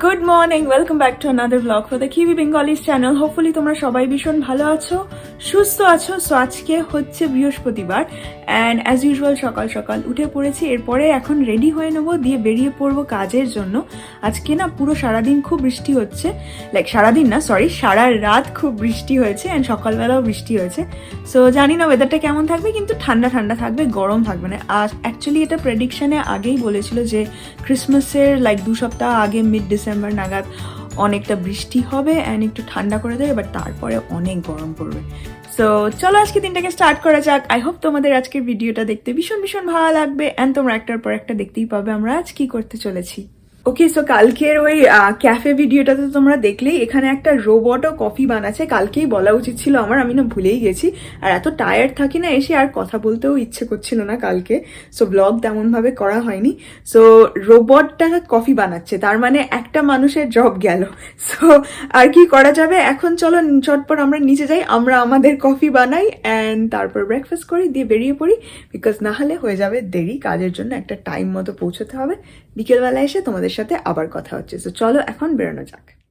Good morning welcome back to another vlog for the QB Bengalis channel hopefully তোমরা সবাই ভীষণ ভালো আছো, সুস্থ আছো। সো আজকে হচ্ছে বৃহস্পতিবার অ্যান্ড অ্যাজ ইউজুয়াল সকাল সকাল উঠে পড়েছি। এরপরে এখন রেডি হয়ে নেব, দিয়ে বেরিয়ে পড়ব কাজের জন্য। আজকে না পুরো সারাদিন খুব বৃষ্টি হচ্ছে। লাইক সারাদিন না সরি সারা রাত খুব বৃষ্টি হয়েছে অ্যান্ড সকালবেলাও বৃষ্টি হয়েছে। সো জানি না ওয়েদারটা কেমন থাকবে, কিন্তু ঠান্ডা ঠান্ডা থাকবে, গরম থাকবে না। আর অ্যাকচুয়ালি এটা প্রেডিকশনে আগেই বলেছিল যে ক্রিসমাসের লাইক দু সপ্তাহ আগে মিড ডিসেম্বর নাগাদ অনেকটা বৃষ্টি হবে অ্যান্ড একটু ঠান্ডা করে দেবে বাট তারপরে অনেক গরম পড়বে। সো চলো আজকে দিনটাকে স্টার্ট করা যাক। আই হোপ তোমাদের আজকের ভিডিওটা দেখতে ভীষণ ভীষণ ভালো লাগবে অ্যান্ড তোমরা একটার পর একটা দেখতেই পাবে আমরা আজ কি করতে চলেছি। ওকে সো কালকের ওই ক্যাফে ভিডিওটা তো তোমরা দেখলেই এখানে একটা রোবটও কফি বানাচ্ছে। কালকেই বলা উচিত ছিল আমার, আমি না ভুলেই গেছি। আর এত টায়ার্ড থাকি না এসে আর কথা বলতেও ইচ্ছে করছিল না কালকে। সো ব্লগ তেমনভাবে করা হয়নি। সো রোবটটা কফি বানাচ্ছে, তার মানে একটা মানুষের জব গেল। সো আর কি করা যাবে? এখন চলো, চটপট আমরা নিচে যাই, আমরা আমাদের কফি বানাই অ্যান্ড তারপর ব্রেকফাস্ট করি, দিয়ে বেরিয়ে পড়ি। বিকজ না হলে হয়ে যাবে দেরি, কাজের জন্য একটা টাইম মতো পৌঁছতে হবে। বিকেলবেলা এসে তোমাদের সাথে আবার কথা হচ্ছে। তো চলো এখন বেরোনো যাক।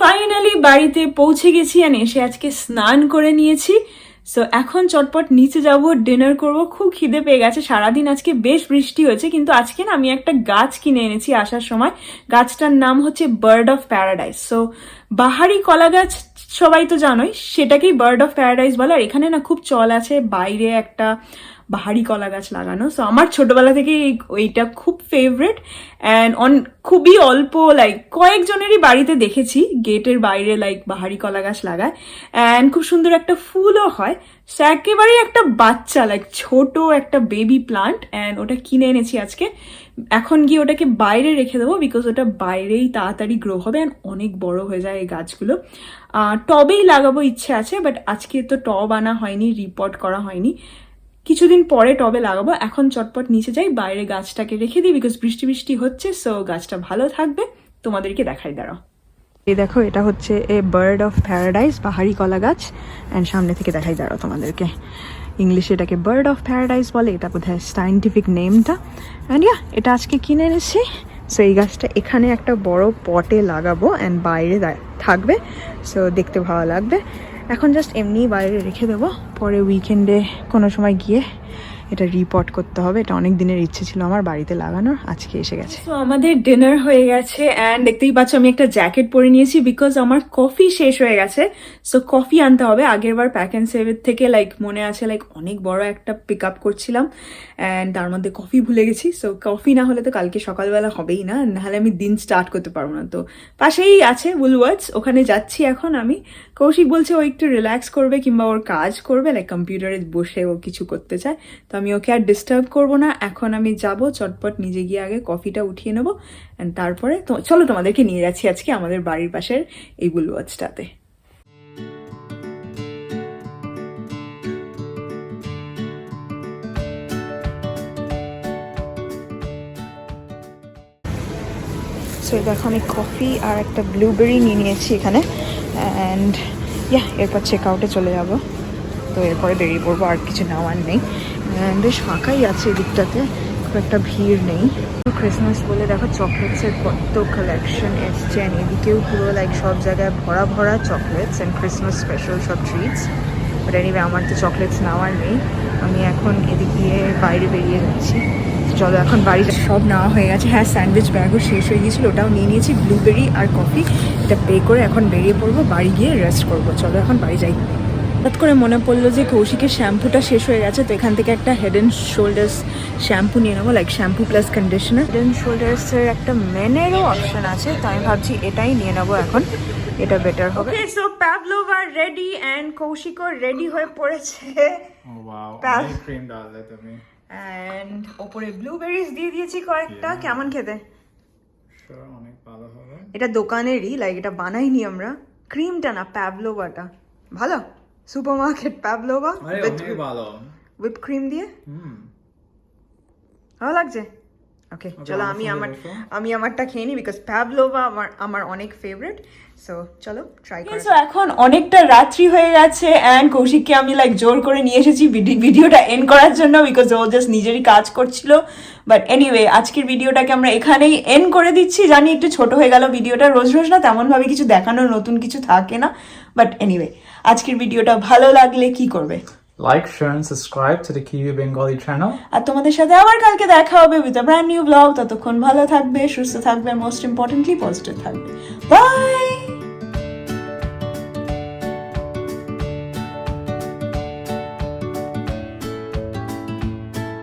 ফাইনালি বাড়িতে পৌঁছে গেছি আর এসে আজকে স্নান করে নিয়েছি। সো এখন চটপট নিচে যাব ডিনার করব। খুব খিদে পেয়ে গেছে। সারাদিন আজকে বেশ বৃষ্টি হয়েছে, কিন্তু আজকে না আমি একটা গাছ কিনে এনেছি আসার সময়। গাছটার নাম হচ্ছে বার্ড অফ প্যারাডাইস সো বাহারি কলা গাছ সবাই তো জানোই, সেটাকেই বার্ড অফ প্যারাডাইস বলে। আর এখানে না খুব চল আছে, বাইরে একটা বাহারি কলা গাছ লাগানো। সো আমার ছোটবেলা থেকে ওইটা খুব ফেভারেট অ্যান্ড অন খুবই অল্প লাইক কয়েকজনেরই বাড়িতে দেখেছি গেটের বাইরে লাইক বাহারি কলা গাছ লাগায়। অ্যান্ড খুব সুন্দর একটা ফুলও হয়। সো একেবারেই একটা বাচ্চা লাইক ছোট একটা বেবি প্লান্ট অ্যান্ড ওটা কিনে এনেছি আজকে। এখন গিয়ে ওটাকে বাইরে রেখে দেবো বিকজ ওটা বাইরেই তাড়াতাড়ি গ্রো হবে অ্যান্ড অনেক বড় হয়ে যায় এই গাছগুলো। টবেই লাগাবো, ইচ্ছে আছে বাট আজকে তো টব আনা হয়নি রিপোর্ট করা হয়নি। কিছুদিন পরে টবে লাগাবো, এখন চটপট নিচে যাই, বাইরে গাছটাকে রেখে দিই বিকজ বৃষ্টি বৃষ্টি হচ্ছে সো গাছটা ভালো থাকবে। তোমাদেরকে দেখাই, দাঁড়াও। এই দেখো, এটা হচ্ছে এ বার্ড অফ প্যারাডাইস পাহাড়ি কলা গাছ। অ্যান্ড সামনে থেকে দেখাই, দাঁড়াও তোমাদেরকে। ইংলিশে এটাকে বার্ড অফ প্যারাডাইস বলে, এটা বোধহয় সাইন্টিফিক নেমটা অ্যান্ড ইয়া এটা আজকে কিনে এনেছি। সো এই গাছটা এখানে একটা বড় পটে লাগাবো অ্যান্ড বাইরে থাকবে। সো দেখতে ভালো লাগবে। এখন জাস্ট এমনি বাইরে রেখে দেবো। পরে উইকেন্ডে কোনো সময় গিয়ে এটা রিপোর্ট করতে হবে। এটা অনেক দিনের ইচ্ছে ছিল আমার বাড়িতে লাগানোর, আজকে এসে গেছে। তো আমাদের ডিনার হয়ে গেছে অ্যান্ড দেখতেই পাচ্ছ আমি একটা জ্যাকেট পরে নিয়েছি বিকজ আমার কফি শেষ হয়ে গেছে। সো কফি আনতে হবে। আগের বার প্যাক অ্যান্ড সেভের থেকে লাইক মনে আছে লাইক অনেক বড় একটা পিক আপ করছিলাম অ্যান্ড তার মধ্যে কফি ভুলে গেছি। সো কফি না হলে তো কালকে সকালবেলা হবেই না, নাহলে আমি দিন স্টার্ট করতে পারব না। তো, পাশেই আছে উলওয়ার্ডস ওখানে যাচ্ছি এখন আমি। কৌশিক বলছে, ও একটু রিল্যাক্স করবে কিংবা ওর কাজ করবে লাইক কম্পিউটারে বসে ও কিছু করতে চায়। তো আমি ওকে আর ডিস্টার্ব করব না। এখন আমি যাব, চটপট নিজে গিয়ে আগে কফিটা উঠিয়ে নেব অ্যান্ড তারপরে চলো তোমাদেরকে নিয়ে যাচ্ছি আজকে আমাদের বাড়ির পাশের এই বুলওয়ার্ডসটাতে সো দেখো আমি কফি আর একটা ব্লুবেরি নিয়ে নিয়েছি এখানে অ্যান্ড ইয়া এরপর চেক আউটে চলে যাব। তো এরপরে বেরিয়ে পড়ব, আর কিছু নেওয়ার নেই। বেশ ফাঁকাই আছে এদিকটাতে। খুব একটা ভিড় নেই। ক্রিসমাস বলে দেখো চকলেটসের কত কালেকশন এসছে। And এদিকেও পুরো লাইক সব জায়গায় ভরা ভরা চকলেটস অ্যান্ড ক্রিসমাস স্পেশাল সব ট্রিটস বাট এনিওয়ে আমার তো চকলেটস নেওয়ার নেই। আমি এখন এদিক দিয়ে বাইরে বেরিয়ে যাচ্ছি। চলো এখন বাড়ি যা- সব নেওয়া হয়ে গেছে। হ্যাঁ স্যান্ডউইচ ব্যাগও শেষ হয়ে গিয়েছিল। ওটাও নিয়ে নিয়েছি। ব্লুবেরি আর কফি এটা পে করে এখন বেরিয়ে পড়ব। বাড়ি গিয়ে রেস্ট করব। চলো এখন বাড়ি যাই। হঠাৎ করে মনে পড়ল যে কৌশিকের শ্যাম্পুটা শেষ হয়ে গেছে তো এখান থেকে একটা হেড অ্যান্ড শোল্ডার্স শ্যাম্পু নিয়ে নেব like shampoo plus conditioner head and শোল্ডার্সের একটা মেনেরও অপশন আছে তো আমি ভাবছি এটাই নিয়ে নেব এখন এটা বেটার হবে। Okay so pavlova ready and কৌশিকও ready হয়ে পড়েছে। ও ওয়াও Pal- অনেক ক্রিম ডাললে তুমি। এন্ড ওপরে ব্লুবেরিজ দিয়ে দিয়েছি কয়েকটা কেমন খেতে? অনেক ভালো হবে। এটা দোকানেরই লাইক এটা বানাইনি আমরা। ক্রিমটা না প্যাভলোভাটা ভালো? সুপার মার্কেট প্যাভলোভা আরে অনেক ভালো। হুইপ ক্রিম দিয়ে? ভালো লাগছে? ওকে চলো আমি আমার আমি আমারটা খেয়ে নিই বিকজ প্যাভলোভা আমার আমার অনেক ফেভারিট সো চলো ট্রাই করি সো এখন অনেকটা রাত্রি হয়ে গেছে অ্যান্ড কৌশিককে আমি লাইক জোর করে নিয়ে এসেছি ভিডি- ভিডিওটা এন্ড করার জন্য বিকজ ও জাস্ট নিজেরই কাজ করছিল। বাট এনিওয়ে আজকের ভিডিওটাকে আমরা এখানেই এন্ড করে দিচ্ছি। জানি একটু ছোট হয়ে গেল ভিডিওটা রোজ রোজ না তেমনভাবে কিছু দেখানোর নতুন কিছু থাকে না। বাট এনিওয়ে আজকের ভিডিওটা ভালো লাগলে কি করবে? Like share and subscribe to the Q Bengali channel আর তোমাদের সাথে আবার কালকে দেখা হবে with a brand new vlog ততক্ষণ ভালো থাকবে, সুস্থ থাকবে মোস্ট ইম্পর্টেন্টলি পজিটিভ থাকবে। বাই